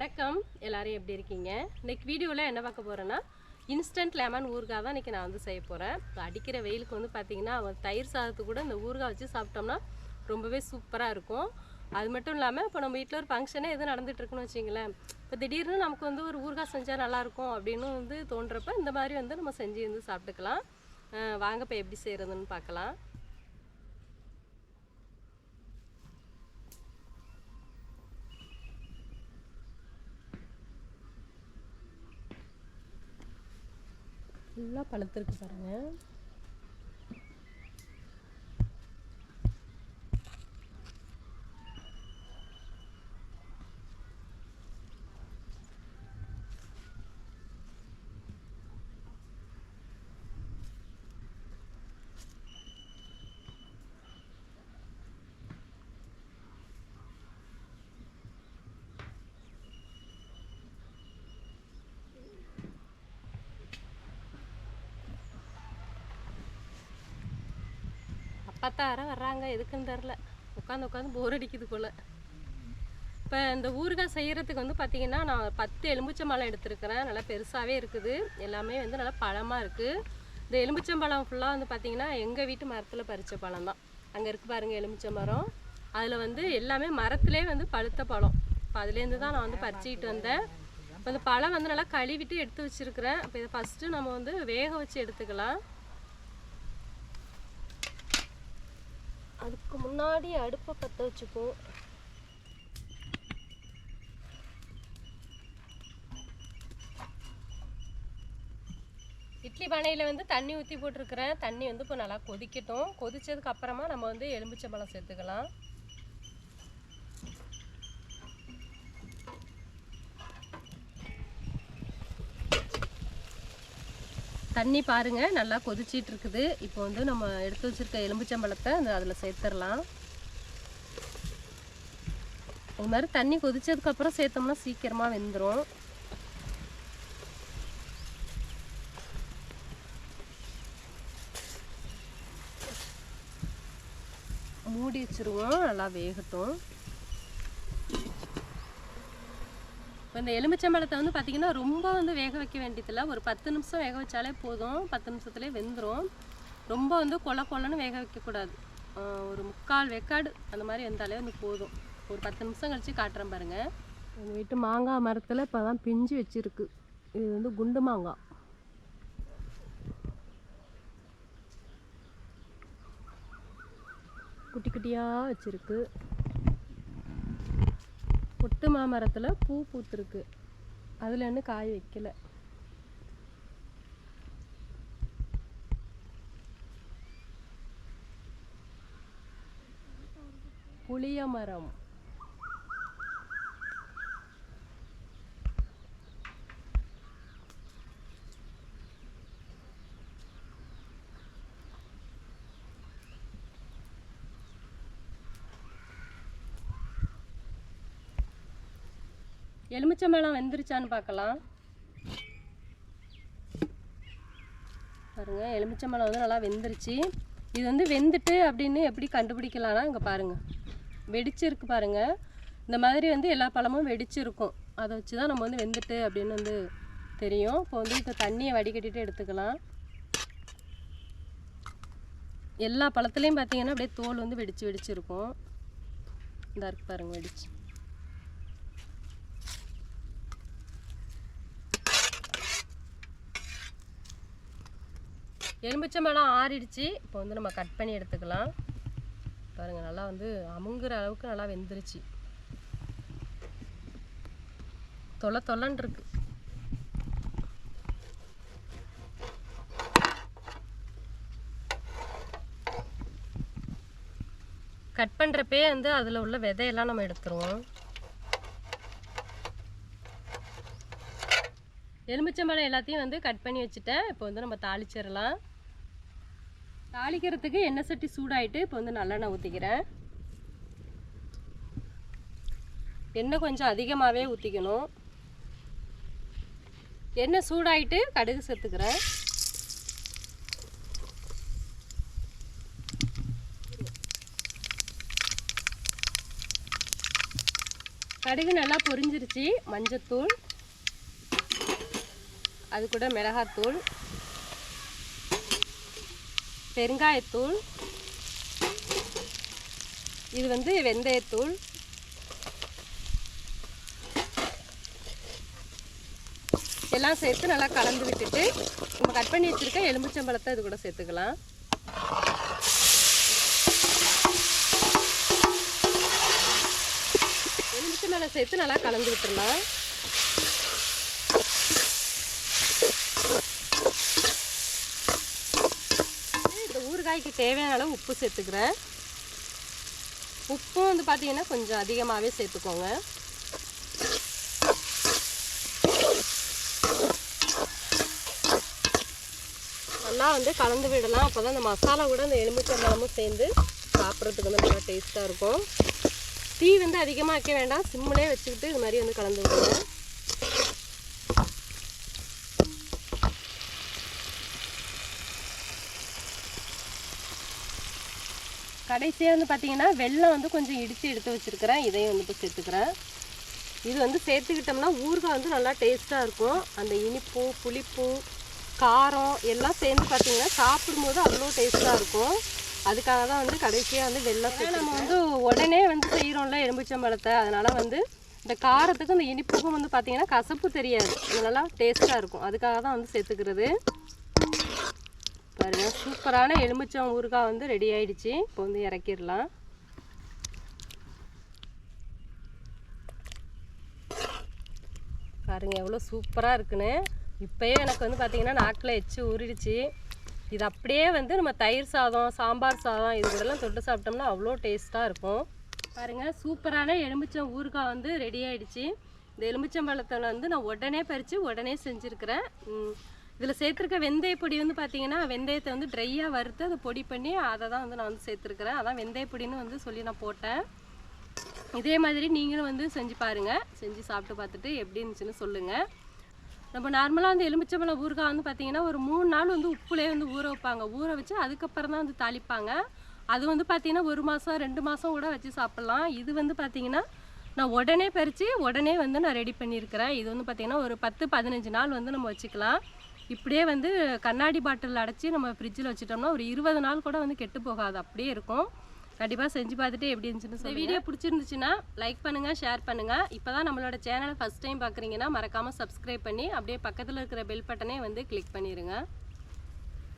வணக்கம். எல்லாரும் எப்படி இருக்கீங்க? இன்னைக்கு வீடியோவில் என்ன பார்க்க போகிறேன்னா இன்ஸ்டன்ட் லெமன் ஊறுகாய் தான் இன்றைக்கி நான் வந்து செய்ய போகிறேன் இப்போ அடிக்கிற வெயிலுக்கு வந்து பார்த்திங்கன்னா தயிர் சாதத்து கூட இந்த ஊறுகாய் வச்சு சாப்பிட்டோம்னா ரொம்பவே சூப்பராக இருக்கும். அது மட்டும் இல்லாமல் இப்போ நம்ம வீட்டில் ஒரு ஃபங்க்ஷனே எதுவும் நடந்துகிட்ருக்குன்னு வச்சிங்களேன் இப்போ திடீர்னு நமக்கு வந்து ஒரு ஊறுகாய் செஞ்சால் நல்லாயிருக்கும் அப்படின்னு வந்து தோன்றப்ப இந்த மாதிரி வந்து நம்ம செஞ்சு வந்து சாப்பிட்டுக்கலாம். வாங்கப்போ வாங்க இப்போ எப்படி செய்கிறதுன்னு பார்க்கலாம். ஃபுல்லாக பழுத்திருக்கு பாருங்கள் பத்தாயிரம் வர்றாங்க. எதுக்குன்னு தெரில உட்காந்து உட்காந்து போர் அடிக்குது போல். இப்போ இந்த ஊறுகாய் செய்கிறதுக்கு வந்து பார்த்திங்கன்னா நான் பத்து எலும்புச்சம்பழம் எடுத்துருக்குறேன். நல்லா பெருசாகவே இருக்குது. எல்லாமே வந்து நல்லா பழமாக இருக்குது இந்த எலும்புச்சம்பழம் ஃபுல்லாக வந்து பார்த்திங்கன்னா எங்கள் வீட்டு மரத்தில் பறித்த பழம் தான். அங்கே இருக்குது பாருங்கள் எலுமிச்சம்பழம். அதில் வந்து எல்லாமே மரத்துலேயே வந்து பழுத்த பழம். இப்போ அதுலேருந்து தான் நான் வந்து பறிச்சுக்கிட்டு வந்தேன். இப்போ இந்த பழம் வந்து நல்லா கழுவிட்டு எடுத்து வச்சுருக்கிறேன். இப்போ இதை ஃபஸ்ட்டு நம்ம வந்து வேக வச்சு எடுத்துக்கலாம். அதுக்கு முன்னாடி அடுப்பை பற்ற வச்சுக்குவோம். இட்லி பானையில் வந்து தண்ணி ஊற்றி போட்டிருக்கிறேன். தண்ணி வந்து இப்போ நல்லா கொதிக்கட்டும். கொதித்ததுக்கு அப்புறமா நம்ம வந்து எலுமிச்சம்பழம் சேர்த்துக்கலாம். தண்ணி பாருங்க நல்லா கொதிச்சிட்டு இருக்குது இப்போ வந்து நம்ம எடுத்து வச்சிருக்க எலும்புச்சம்பழத்தை அந்த அதில் சேர்த்துடலாம். இது மாதிரி தண்ணி கொதிச்சதுக்கப்புறம் சேர்த்தோம்னா சீக்கிரமாக வெந்துடும் மூடி வச்சிருவோம் நல்லா வேகட்டும் இப்போ இந்த எலுமிச்சம்பழத்தை வந்து பார்த்திங்கன்னா ரொம்ப வந்து வேக வைக்க வேண்டியதில்லை. ஒரு பத்து நிமிஷம் வேக வச்சாலே போதும். பத்து நிமிஷத்துலேயே வெந்துடும் ரொம்ப வந்து கொல கொலன்னு வேக வைக்கக்கூடாது. ஒரு முக்கால் வெக்காடு அந்த மாதிரி வெந்தாலே வந்து போதும். ஒரு பத்து நிமிஷம் கழித்து காட்டுறேன் பாருங்கள் எங்கள் வீட்டு மாங்காய் மரத்தில் இப்போ தான் பிஞ்சு வச்சுருக்கு. இது வந்து குண்டு மாங்காய். குட்டி குட்டியாக வச்சுருக்கு. ஒட்டு மாமரத்தில் பூ பூத்துருக்கு. அதில் இன்னும் காய் வைக்கல. புளிய மரம். எலுமிச்சம்பழம் வெந்துருச்சான்னு பார்க்கலாம். பாருங்க எலுமிச்சம்பழம் வந்து நல்லா வெந்துருச்சு. இது வந்து வெந்துட்டு அப்படின்னு எப்படி கண்டுபிடிக்கலாம்னா இங்கே பாருங்கள் வெடிச்சிருக்கு பாருங்கள் இந்த மாதிரி வந்து எல்லா பழமும் வெடிச்சிருக்கும். அதை வச்சு தான் நம்ம வந்து வெந்துட்டு அப்படின்னு வந்து தெரியும். இப்போ வந்து இப்போ தண்ணியை வடிகட்டிட்டு எடுத்துக்கலாம். எல்லா பழத்துலேயும் பார்த்தீங்கன்னா அப்படியே தோல் வந்து வெடிச்சு வெடிச்சிருக்கும். இந்த இருக்கு பாருங்கள் வெடிச்சு. எலுமிச்சம்பழம் ஆறிடுச்சு. இப்போ வந்து நம்ம கட் பண்ணி எடுத்துக்கலாம். பாருங்கள் நல்லா வந்து அமுங்குற அளவுக்கு நல்லா வெந்துருச்சு. தொலை தொலைன்னு இருக்கு. கட் பண்ணுறப்பே வந்து அதில் உள்ள விதையெல்லாம் நம்ம எடுத்துருவோம். எலுமிச்சம்பழம் எல்லாத்தையும் வந்து கட் பண்ணி வச்சுட்டேன். இப்போ வந்து நம்ம தாளிச்சிடலாம். தாளிக்கிறதுக்கு எண்ணெய் சட்டி சூடாயிட்டு இப்போ வந்து நல்லெண்ணெய் ஊற்றிக்கிறேன் எண்ணெய் கொஞ்சம் அதிகமாகவே ஊற்றிக்கணும் எண்ணெய் சூடாயிட்டு கடுகு சேர்த்துக்கிறேன். கடுகு நல்லா பொரிஞ்சிருச்சு மஞ்சத்தூள் அது கூட மிளகாத்தூள். பெருங்காயத்தூள். இது வந்து வெந்தயத்தூள். எல்லாம் சேர்த்து நல்லா கலந்து விட்டுட்டு நம்ம கட் பண்ணி வச்சுருக்க எலுமிச்சம்பழத்தை இது கூட சேர்த்துக்கலாம். எலுமிச்சம்பழம் சேர்த்து நல்லா கலந்து விட்டுடலாம் இந்த தேவையான அளவு உப்பு சேர்த்துக்கிறேன். உப்பும் வந்து பார்த்தீங்கன்னா கொஞ்சம் அதிகமாகவே சேர்த்துக்கோங்க. நல்லா வந்து கலந்து விடலாம். அப்போ தான் அந்த மசாலா கூட அந்த எலுமிச்சம்பழமும் சேர்ந்து சாப்பிட்றதுக்கு வந்து நல்லா டேஸ்ட்டாக இருக்கும். தீ வந்து அதிகமாக வைக்க வேண்டாம். சிம்மிலே வச்சுக்கிட்டு இது மாதிரி வந்து கலந்து விடுங்க. கடைசியாக வந்து பார்த்தீங்கன்னா வெல்லம் வந்து கொஞ்சம் இடித்து எடுத்து வச்சுருக்கிறேன். இதையும் வந்து இப்போ சேர்த்துக்கிறேன். இது வந்து சேர்த்துக்கிட்டோம்னா ஊறுகாய் வந்து நல்லா டேஸ்ட்டாக இருக்கும். அந்த இனிப்பு புளிப்பு காரம் எல்லாம் சேர்ந்து பார்த்தீங்கன்னா சாப்பிடும்போது அவ்வளோ டேஸ்ட்டாக இருக்கும். அதுக்காக தான் வந்து கடைசியாக வந்து வெள்ளம் நம்ம வந்து உடனே வந்து செய்கிறோம்ல எலும்பிச்சம்பழத்தை அதனால் வந்து இந்த காரத்துக்கும் இந்த இனிப்புக்கும் வந்து பார்த்தீங்கன்னா கசப்பு தெரியாது. நல்லா டேஸ்ட்டாக இருக்கும். அதுக்காக தான் வந்து சேர்த்துக்கிறது. பாருங்க. சூப்பரான எலுமிச்சம் ஊறுகாய் வந்து ரெடி ஆயிடுச்சு. இப்போ வந்து இறக்கிடலாம். பாருங்க எவ்வளோ சூப்பராக இருக்குன்னு. இப்போயே எனக்கு வந்து பார்த்தீங்கன்னா நாக்கில் எச்சு உருடிச்சு இது அப்படியே வந்து நம்ம தயிர் சாதம் சாம்பார் சாதம் இது கூடலாம் தொட்டு சாப்பிட்டோம்னா அவ்வளோ டேஸ்ட்டாக இருக்கும். பாருங்கள் சூப்பரான எலுமிச்சம் ஊறுகாய் வந்து ரெடி ஆயிடுச்சு. இந்த எலுமிச்சம்பழத்தை வந்து நான் உடனே பறித்து உடனே செஞ்சுருக்கிறேன். இதில் சேர்த்துருக்க வெந்தய பொடி வந்து பார்த்தீங்கன்னா வெந்தயத்தை வந்து ட்ரையாக வறுத்து அதை பொடி பண்ணி அதை தான் வந்து நான் வந்து சேர்த்துருக்குறேன். அதான் வெந்தய பொடின்னு வந்து சொல்லி நான் போட்டேன். இதே மாதிரி நீங்களும் வந்து செஞ்சு பாருங்கள் செஞ்சு சாப்பிட்டு பார்த்துட்டு எப்படி இருந்துச்சுன்னு சொல்லுங்கள் நம்ம நார்மலாக வந்து எலுமிச்சம்பழம் ஊறுகாய் வந்து பார்த்திங்கன்னா ஒரு மூணு நாள் வந்து உப்புலேயே வந்து ஊற வைப்பாங்க. ஊற வச்சு அதுக்கப்புறம் தான் வந்து தாளிப்பாங்க. அது வந்து பார்த்திங்கன்னா ஒரு மாதம் ரெண்டு மாதம் கூட வச்சு சாப்பிட்லாம். இது வந்து பார்த்திங்கன்னா நான் உடனே பறித்து உடனே வந்து நான் ரெடி பண்ணியிருக்கிறேன். இது வந்து பார்த்திங்கன்னா ஒரு பத்து பதினஞ்சு நாள் வந்து நம்ம வச்சுக்கலாம். இப்படியே வந்து கண்ணாடி பாட்டில் அடைச்சி நம்ம ஃப்ரிட்ஜில் வச்சுட்டோம்னா ஒரு இருபது நாள் கூட வந்து கெட்டு போகாது. அப்படியே இருக்கும். கண்டிப்பாக செஞ்சு பார்த்துட்டு எப்படி இருந்துச்சுன்னு இந்த வீடியோ பிடிச்சிருந்துச்சுன்னா லைக் பண்ணுங்கள் ஷேர் பண்ணுங்கள் இப்போ தான் நம்மளோட சேனலை ஃபஸ்ட் டைம் பார்க்குறீங்கன்னா மறக்காமல் சப்ஸ்கிரைப் பண்ணி அப்படியே பக்கத்தில் இருக்கிற பெல் பட்டனே வந்து கிளிக் பண்ணிடுங்க